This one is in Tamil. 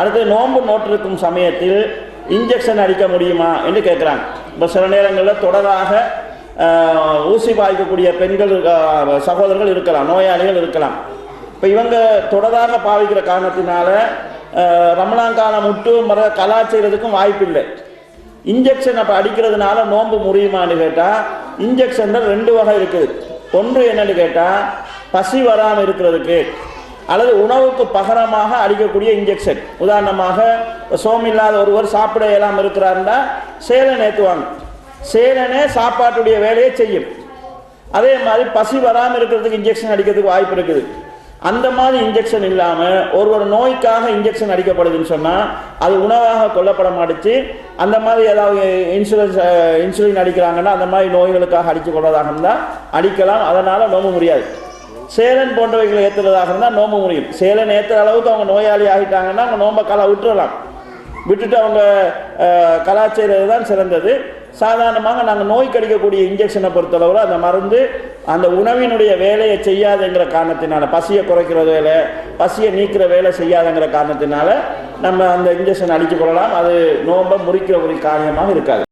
அடுத்து நோன்பு நோட்டிருக்கும் சமயத்தில் இன்ஜெக்ஷன் அடிக்க முடியுமா என்று கேட்குறாங்க. இப்போ சில நேரங்களில் தொடராக ஊசி பாய்க்கக்கூடிய பெண்கள் சகோதரர்கள் இருக்கலாம் நோயாளிகள் இருக்கலாம். இப்போ இவங்க தொடராக பாவிக்கிற காரணத்தினால ரமணான் காலம் முட்டு மர கலா செய்கிறதுக்கும் வாய்ப்பில்லை. இன்ஜெக்ஷன் அப்போ அடிக்கிறதுனால நோன்பு முடியுமான்னு கேட்டால் இன்ஜெக்ஷனில் ரெண்டு வகை இருக்குது. ஒன்று என்னன்னு கேட்டால் பசி வராமல் இருக்கிறதுக்கு அல்லது உணவுக்கு பகரமாக அடிக்கக்கூடிய இன்ஜெக்ஷன் உதாரணமாக சோமில்லாத ஒருவர் சாப்பிட இயலாமல் இருக்கிறாருன்னா சேலன் ஏற்றுவாங்க சேலனே சாப்பாட்டுடைய வேலையை செய்யும். அதே மாதிரி பசி வராமல் இருக்கிறதுக்கு இன்ஜெக்ஷன் அடிக்கிறதுக்கு வாய்ப்பு இருக்குது. அந்த மாதிரி இன்ஜெக்ஷன் இல்லாமல் ஒருவர் நோய்க்காக இன்ஜெக்ஷன் அடிக்கப்படுதுன்னு சொன்னால் அது உணவாக கொல்லப்பட மாட்டுச்சு. அந்த மாதிரி ஏதாவது இன்சூரன்ஸ் இன்சுலின் அடிக்கிறாங்கன்னா அந்த மாதிரி நோய்களுக்காக அடித்து கொள்வதாக இருந்தால் அடிக்கலாம். அதனால் நோம்ப முடியாது. சேலன் போன்றவைகளை ஏற்றுறதாக இருந்தால் நோம்பு முடியும் சேலன் ஏற்றுற அளவுக்கு அவங்க நோயாளி ஆகிட்டாங்கன்னா அவங்க நோம்பை கலா விட்டுறலாம். விட்டுட்டு அவங்க அஹ், தான் சிறந்தது. சாதாரணமாக நாங்கள் நோய் கடிக்கக்கூடிய இன்ஜெக்ஷனை பொறுத்தளவில் அந்த மருந்து அந்த உணவினுடைய வேலையை செய்யாதுங்கிற காரணத்தினால பசியை குறைக்கிற வேலை பசியை நீக்கிற வேலை செய்யாதுங்கிற காரணத்தினால நம்ம அந்த இன்ஜெக்ஷன் அடித்துக் கொள்ளலாம். அது நோம்பை முறிக்கிற ஒரு காரியமாக இருக்காது.